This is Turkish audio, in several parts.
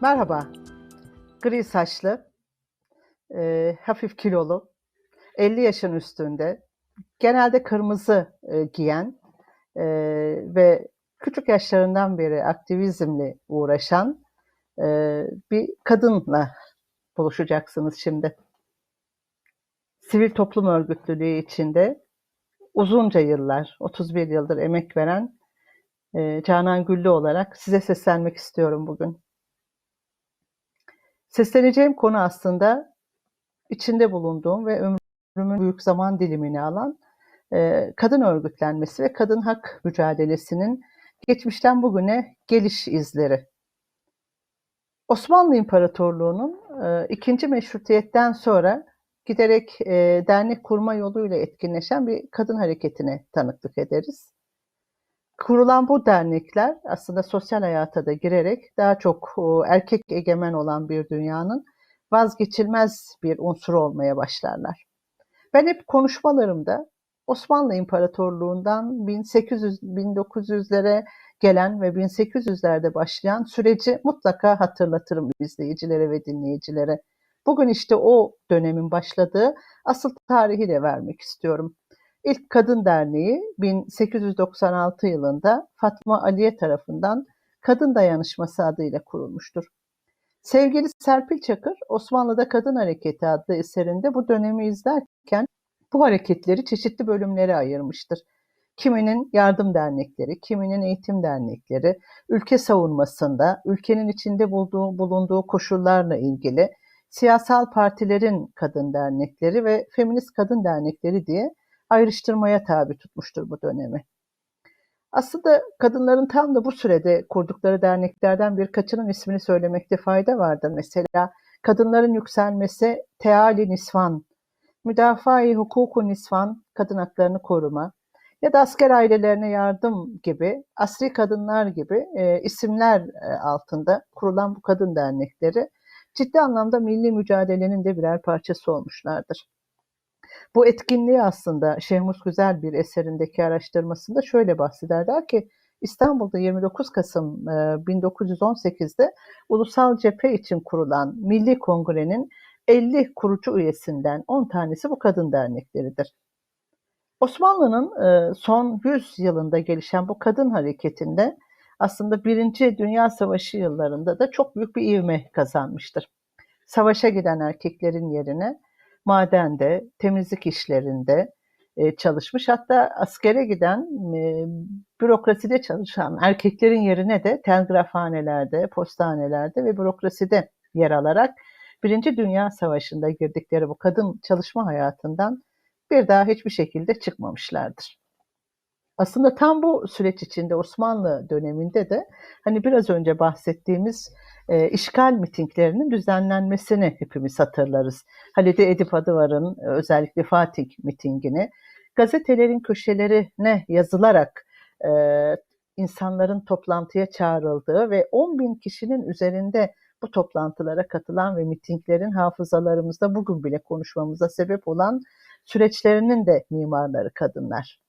Merhaba. Gri saçlı, e, hafif kilolu, 50 yaşın üstünde, genelde kırmızı e, giyen e, ve küçük yaşlarından beri aktivizmle uğraşan e, bir kadınla buluşacaksınız şimdi. Sivil toplum örgütlülüğü içinde uzunca yıllar, 31 yıldır emek veren e, Canan Güllü olarak size seslenmek istiyorum bugün. Sesleneceğim konu aslında içinde bulunduğum ve ömrümün büyük zaman dilimini alan e, kadın örgütlenmesi ve kadın hak mücadelesinin geçmişten bugüne geliş izleri. Osmanlı İmparatorluğu'nun e, ikinci meşrutiyetten sonra giderek e, dernek kurma yoluyla etkinleşen bir kadın hareketine tanıklık ederiz. Kurulan bu dernekler aslında sosyal hayata da girerek daha çok erkek egemen olan bir dünyanın vazgeçilmez bir unsur olmaya başlarlar. Ben hep konuşmalarımda Osmanlı İmparatorluğundan 1800 1900'lere gelen ve 1800'lerde başlayan süreci mutlaka hatırlatırım izleyicilere ve dinleyicilere. Bugün işte o dönemin başladığı asıl tarihi de vermek istiyorum. İlk Kadın Derneği 1896 yılında Fatma Aliye tarafından Kadın Dayanışması adıyla kurulmuştur. Sevgili Serpil Çakır, Osmanlı'da Kadın Hareketi adlı eserinde bu dönemi izlerken bu hareketleri çeşitli bölümlere ayırmıştır. Kiminin yardım dernekleri, kiminin eğitim dernekleri, ülke savunmasında, ülkenin içinde bulduğu, bulunduğu koşullarla ilgili siyasal partilerin kadın dernekleri ve feminist kadın dernekleri diye ayrıştırmaya tabi tutmuştur bu dönemi. Aslında kadınların tam da bu sürede kurdukları derneklerden birkaçının ismini söylemekte fayda vardır. Mesela Kadınların Yükselmesi Teali Nisvan, Müdafaa-i Hukuku Nisvan, Kadın Haklarını Koruma ya da asker ailelerine yardım gibi, asri kadınlar gibi e, isimler e, altında kurulan bu kadın dernekleri ciddi anlamda milli mücadelenin de birer parçası olmuşlardır. Bu etkinliği aslında Şehmus Güzel bir eserindeki araştırmasında şöyle bahseder. Der ki İstanbul'da 29 Kasım 1918'de e, Ulusal Cephe için kurulan Milli Kongre'nin 50 kurucu üyesinden 10 tanesi bu kadın dernekleridir. Osmanlı'nın e, son 100 yılında gelişen bu kadın hareketinde aslında Birinci Dünya Savaşı yıllarında da çok büyük bir ivme kazanmıştır. Savaşa giden erkeklerin yerine madende, temizlik işlerinde e, çalışmış. Hatta askere giden, e, bürokraside çalışan erkeklerin yerine de telgrafhanelerde, postanelerde ve bürokraside yer alarak Birinci Dünya Savaşı'nda girdikleri bu kadın çalışma hayatından bir daha hiçbir şekilde çıkmamışlardır. Aslında tam bu süreç içinde Osmanlı döneminde de hani biraz önce bahsettiğimiz e, işgal mitinglerinin düzenlenmesini hepimiz hatırlarız. Halide Edip Adıvar'ın e, özellikle Fatih mitingini gazetelerin köşelerine yazılarak e, insanların toplantıya çağrıldığı ve 10 bin kişinin üzerinde bu toplantılara katılan ve mitinglerin hafızalarımızda bugün bile konuşmamıza sebep olan süreçlerinin de mimarları kadınlar.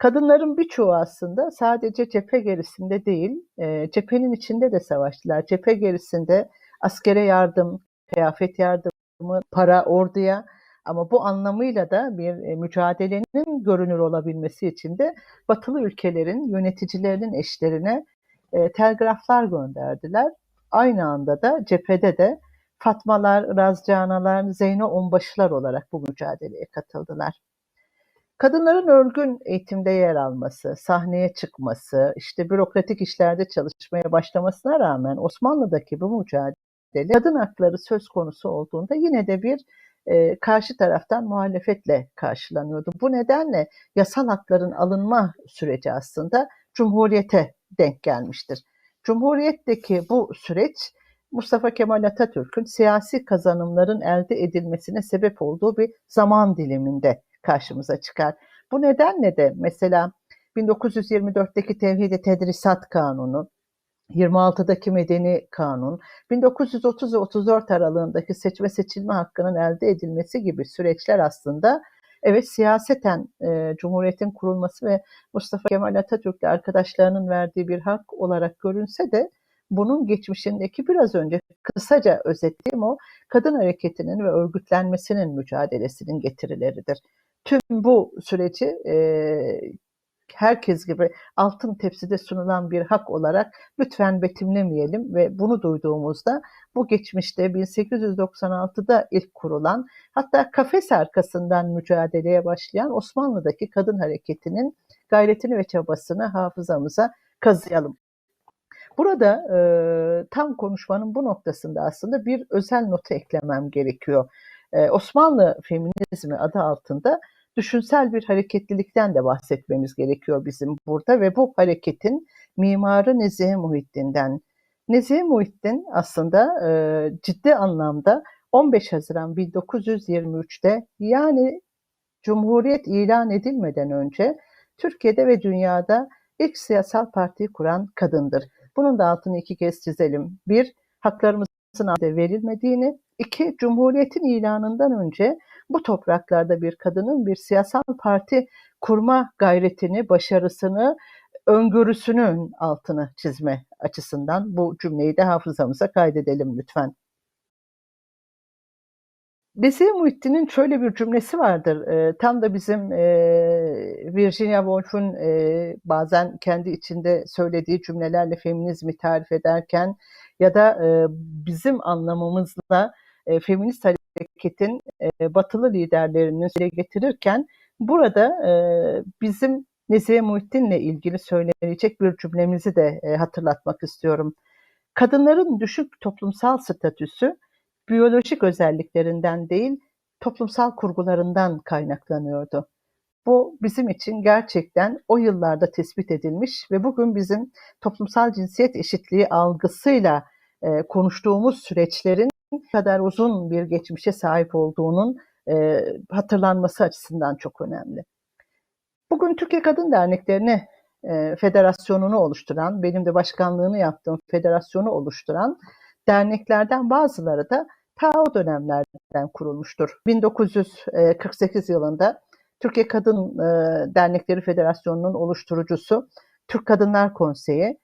Kadınların birçoğu aslında sadece cephe gerisinde değil, e, cephenin içinde de savaştılar. Cephe gerisinde askere yardım, kıyafet yardımı, para orduya ama bu anlamıyla da bir e, mücadelenin görünür olabilmesi için de batılı ülkelerin yöneticilerinin eşlerine e, telgraflar gönderdiler. Aynı anda da cephede de Fatmalar, Razcanalar, Zeyno Onbaşılar olarak bu mücadeleye katıldılar. Kadınların örgün eğitimde yer alması, sahneye çıkması, işte bürokratik işlerde çalışmaya başlamasına rağmen Osmanlı'daki bu mücadele kadın hakları söz konusu olduğunda yine de bir e, karşı taraftan muhalefetle karşılanıyordu. Bu nedenle yasal hakların alınma süreci aslında Cumhuriyete denk gelmiştir. Cumhuriyetteki bu süreç Mustafa Kemal Atatürk'ün siyasi kazanımların elde edilmesine sebep olduğu bir zaman diliminde karşımıza çıkar. Bu nedenle de mesela 1924'teki Tevhid-i Tedrisat Kanunu, 26'daki Medeni Kanun, 1930 ve 34 aralığındaki seçme seçilme hakkının elde edilmesi gibi süreçler aslında evet siyaseten e, Cumhuriyet'in kurulması ve Mustafa Kemal Atatürk'le arkadaşlarının verdiği bir hak olarak görünse de bunun geçmişindeki biraz önce kısaca özetlediğim o kadın hareketinin ve örgütlenmesinin mücadelesinin getirileridir. Tüm bu süreci e, herkes gibi altın tepside sunulan bir hak olarak lütfen betimlemeyelim ve bunu duyduğumuzda bu geçmişte 1896'da ilk kurulan hatta kafes arkasından mücadeleye başlayan Osmanlı'daki kadın hareketinin gayretini ve çabasını hafızamıza kazıyalım. Burada e, tam konuşmanın bu noktasında aslında bir özel nota eklemem gerekiyor. E, Osmanlı feminizmi adı altında düşünsel bir hareketlilikten de bahsetmemiz gerekiyor bizim burada ve bu hareketin mimarı Nezihe Muhittin'den. Nezihe Muhittin aslında e, ciddi anlamda 15 Haziran 1923'te yani Cumhuriyet ilan edilmeden önce Türkiye'de ve dünyada ilk siyasal partiyi kuran kadındır. Bunun da altını iki kez çizelim. Bir, haklarımızın adı verilmediğini, iki, Cumhuriyet'in ilanından önce bu topraklarda bir kadının bir siyasal parti kurma gayretini, başarısını, öngörüsünün altını çizme açısından bu cümleyi de hafızamıza kaydedelim lütfen. Besiye Muhittin'in şöyle bir cümlesi vardır. E, tam da bizim e, Virginia Woolf'un e, bazen kendi içinde söylediği cümlelerle feminizmi tarif ederken ya da e, bizim anlamımızla e, feminist hareketin e, batılı liderlerini dile getirirken burada e, bizim Nezihe Muhittin'le ilgili söylenecek bir cümlemizi de e, hatırlatmak istiyorum. Kadınların düşük toplumsal statüsü biyolojik özelliklerinden değil, toplumsal kurgularından kaynaklanıyordu. Bu bizim için gerçekten o yıllarda tespit edilmiş ve bugün bizim toplumsal cinsiyet eşitliği algısıyla e, konuştuğumuz süreçlerin kadar uzun bir geçmişe sahip olduğunun e, hatırlanması açısından çok önemli. Bugün Türkiye Kadın Derneklerini e, federasyonunu oluşturan, benim de başkanlığını yaptığım federasyonu oluşturan derneklerden bazıları da ta o dönemlerden kurulmuştur. 1948 yılında Türkiye Kadın e, Dernekleri Federasyonu'nun oluşturucusu Türk Kadınlar Konseyi,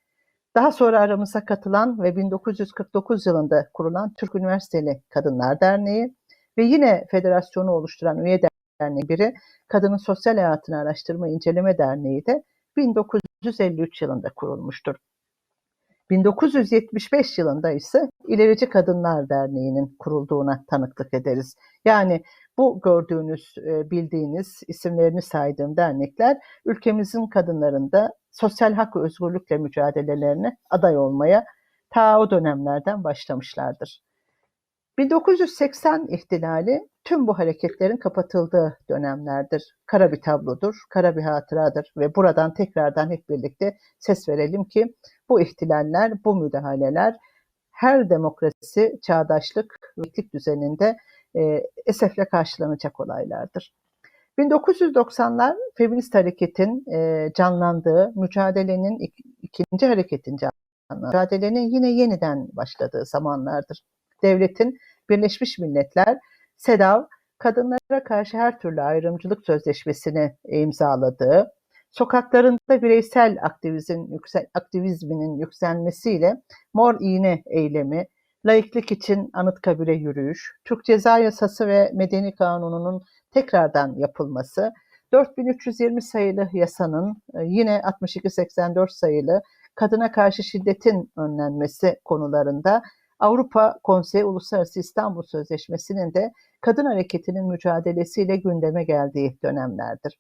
daha sonra aramıza katılan ve 1949 yılında kurulan Türk Üniversiteli Kadınlar Derneği ve yine federasyonu oluşturan üye derneği biri Kadının Sosyal Hayatını Araştırma İnceleme Derneği de 1953 yılında kurulmuştur. 1975 yılında ise İlerici Kadınlar Derneği'nin kurulduğuna tanıklık ederiz. Yani bu gördüğünüz, e, bildiğiniz, isimlerini saydığım dernekler ülkemizin kadınlarında sosyal hak ve özgürlükle mücadelelerine aday olmaya ta o dönemlerden başlamışlardır. 1980 ihtilali tüm bu hareketlerin kapatıldığı dönemlerdir. Kara bir tablodur, kara bir hatıradır ve buradan tekrardan hep birlikte ses verelim ki bu ihtilaller, bu müdahaleler her demokrasi, çağdaşlık, viklik düzeninde e, esefle karşılanacak olaylardır. 1990'lar feminist hareketin e, canlandığı, mücadelenin ik, ikinci hareketin canlandığı, mücadelenin yine yeniden başladığı zamanlardır. Devletin Birleşmiş Milletler, SEDAV, kadınlara karşı her türlü ayrımcılık sözleşmesini imzaladığı, sokaklarında bireysel aktivizm, yüksel, aktivizminin yükselmesiyle mor iğne eylemi, laiklik için Anıtkabir'e yürüyüş, Türk Ceza Yasası ve Medeni Kanunu'nun tekrardan yapılması, 4320 sayılı yasanın e, yine 6284 sayılı kadına karşı şiddetin önlenmesi konularında Avrupa Konseyi Uluslararası İstanbul Sözleşmesi'nin de kadın hareketinin mücadelesiyle gündeme geldiği dönemlerdir.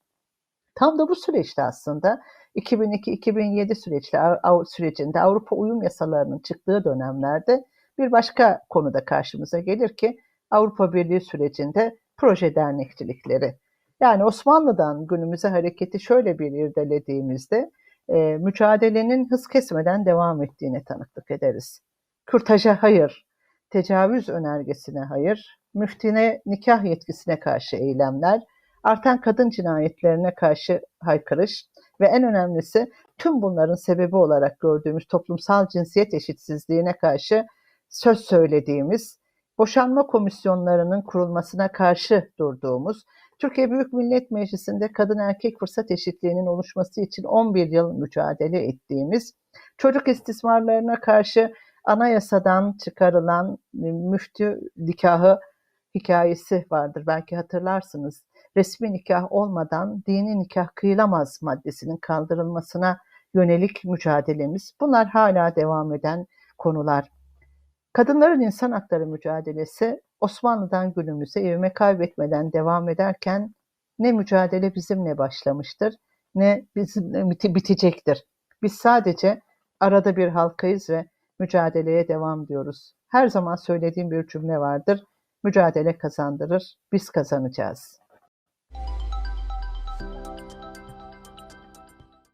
Tam da bu süreçte aslında 2002-2007 süreçte, sürecinde Avrupa uyum yasalarının çıktığı dönemlerde bir başka konuda karşımıza gelir ki Avrupa Birliği sürecinde proje dernekçilikleri. Yani Osmanlı'dan günümüze hareketi şöyle bir irdelediğimizde e, mücadelenin hız kesmeden devam ettiğine tanıklık ederiz. Kürtaja hayır, tecavüz önergesine hayır, müftine nikah yetkisine karşı eylemler, artan kadın cinayetlerine karşı haykırış ve en önemlisi tüm bunların sebebi olarak gördüğümüz toplumsal cinsiyet eşitsizliğine karşı söz söylediğimiz, boşanma komisyonlarının kurulmasına karşı durduğumuz Türkiye Büyük Millet Meclisi'nde kadın erkek fırsat eşitliğinin oluşması için 11 yıl mücadele ettiğimiz, çocuk istismarlarına karşı anayasadan çıkarılan e, müftü nikahı hikayesi vardır. Belki hatırlarsınız. Resmi nikah olmadan dini nikah kıyılamaz maddesinin kaldırılmasına yönelik mücadelemiz. Bunlar hala devam eden konular. Kadınların insan hakları mücadelesi Osmanlı'dan günümüze evime kaybetmeden devam ederken ne mücadele bizimle başlamıştır ne bizimle bitecektir. Biz sadece arada bir halkayız ve mücadeleye devam diyoruz. Her zaman söylediğim bir cümle vardır. Mücadele kazandırır, biz kazanacağız.